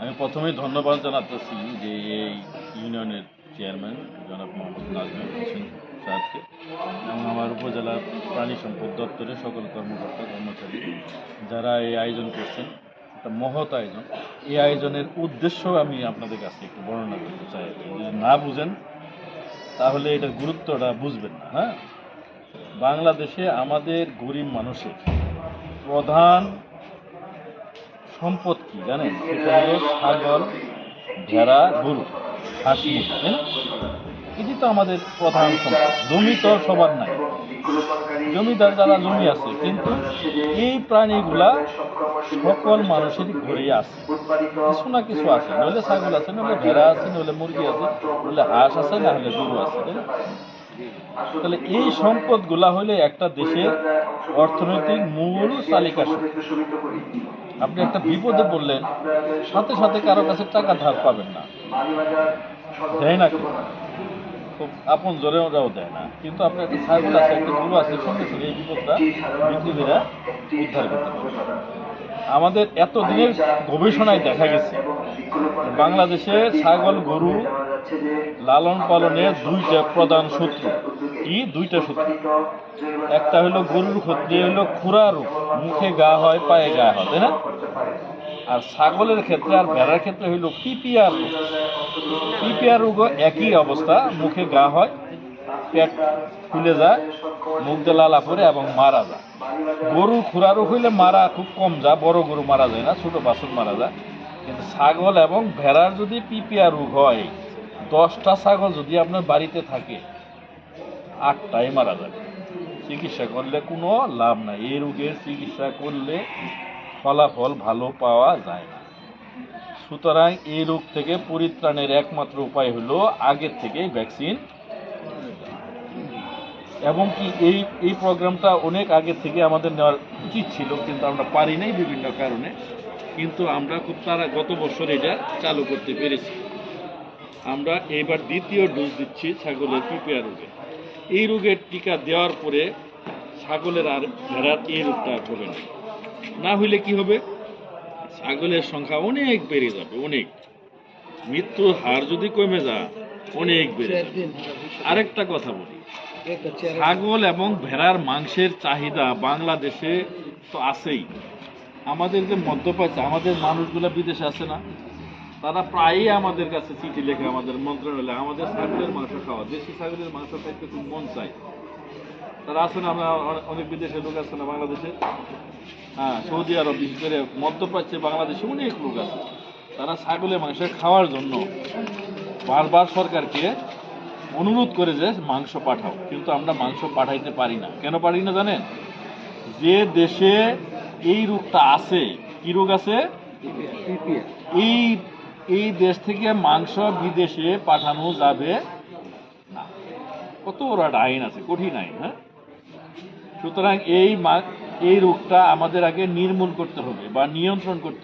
আমি প্রথমেই ধন্যবাদ জানাতেছি যে এই ইউনিয়নের চেয়ারম্যান, জনাব মোহাম্মদ নাজমুল হোসেন সাহেবকে এবং আমার উপজেলার প্রাণী সম্পদ দপ্তরের সকল কর্মকর্তা, কর্মচারী যারা এই আয়োজন করছেন, একটা মহৎ আয়োজন। এই আয়োজনের উদ্দেশ্য আমি আপনাদের কাছে একটু বর্ণনা করতে চাই। যদি না বুঝেন, তাহলে এটার গুরুত্বটা বুঝবেন না হ্যাঁ? বাংলাদেশে আমাদের গরিব মানুষের প্রধান সম্পদ কি জানেন? সেটা হলো ছাগল, ভেড়া, গরু, হাসি, তাই না? এটি তো আমাদের প্রধান সম্পদ। জমি তো সবার নাই। জমিদার যারা জমি আছে, কিন্তু এই প্রাণীগুলা সকল মানুষেরই ঘরেই আছে। কিছু না কিছু আছে। নইলে ছাগল আছে, নইলে ভেড়া আছে, নইলে মুরগি আছে, নইলে হাঁস আছে, না হলে গরু আছে, তাই না? তাহলে এই সম্পদগুলা হলে একটা দেশের অর্থনৈতিক মূল চালিকা আপনি একটা বিপদে বললেন সাথে সাথে কারও কাছে টাকা ধার পাবেন না। দেয় না খুব আপন জোরে ওরাও দেয় না। কিন্তু আপনার একটা ছাগল আছে, একটা গুরু আছে, সঙ্গে সঙ্গে এই বিপদটা পৃথিবীরা উদ্ধার করতে আমাদের এতদিনের গবেষণায় দেখা গেছে, বাংলাদেশে ছাগল, গরু লালন পালনের দুইটা প্রধান শত্রু। কি দুইটা শত্রু? একটা হলো গরুর ক্ষেত্রে হলো খুরা রোগ মুখে গা হয় পায়ে গা হয় তাই না? আর ছাগলের ক্ষেত্রে আর ভেড়ার ক্ষেত্রে হইল পিপিআর রোগ। পিপিআর রোগও একই অবস্থা মুখে গা হয় পেট ফুলে যায় মুখ দিয়ে লালা পরে এবং মারা যায়। গরুর খুরা রোগ হইলে মারা খুব কম যায় বড় গরু মারা যায় না ছোট বাছুর মারা যায়। কিন্তু ছাগল এবং ভেড়ার যদি পিপিআর রোগ হয় দশটা ছাগল যদি আপনার বাড়িতে থাকে আটটাই মারা যাবে। চিকিৎসা করলে কোনো লাভ নাই। এই রোগের চিকিৎসা করলে ফলাফল ভালো পাওয়া যায় না। সুতরাং এই রোগ থেকে পরিত্রাণের একমাত্র উপায় হলো আগের থেকেই ভ্যাকসিন এবং কি এই এই প্রোগ্রামটা অনেক আগে থেকে আমাদের নেওয়ার উচিত ছিল, কিন্তু আমরা পারি নাই বিভিন্ন কারণে। কিন্তু আমরা খুব তারা গত বছর এটা চালু করতে পেরেছি। আমরা এবার দ্বিতীয় ডোজ দিচ্ছি ছাগলের পিপিআর রোগে। এই রোগের টিকা দেওয়ার পরে ছাগলের আর ভেড়ার এই রোগটা হবে না। না হইলে কি হবে? ছাগলের সংখ্যা অনেক বেড়ে যাবে, অনেক। মৃত্যুর হার যদি কমে যায়, অনেক বেড়ে যাবে। আরেকটা কথা বলি, ছাগল এবং ভেড়ার মাংসের চাহিদা বাংলাদেশে তো আছেই। আমাদের যে মধ্যপ্রাচ্য, আমাদের মানুষগুলো বিদেশে আছে না? তারা প্রায়ই আমাদের কাছে চিঠি লেখে আমাদের মন্ত্রণালয়ে আমাদের ছাগলের মাংস খাওয়া দেশি ছাগলের মাংস খাইতে খুব মন চাই তারা আছেন আমরা অনে- অনেক বিদেশের লোক আছে না বাংলাদেশে? হ্যাঁ সৌদি আরব বিশেষ করে মধ্যপ্রাচ্যে বাংলাদেশে অনেক লোক আছে। তারা ছাগলের মাংস খাওয়ার জন্য বারবার সরকারকে অনুরোধ করে যে মাংস পাঠাও। কিন্তু আমরা মাংস পাঠাইতে পারি না। কেন পারি না জানেন? যে দেশে এই রোগটা আছে কি রোগ আছে? এই এই দেশ থেকে মাংস বিদেশে পাঠানো যাবে? না। কত বড় একটা আইন আছে, কঠিন আইন হ্যাঁ? সুতরাং এই এই রোগটা আমাদের আগে নির্মূল করতে হবে বা নিয়ন্ত্রণ করতে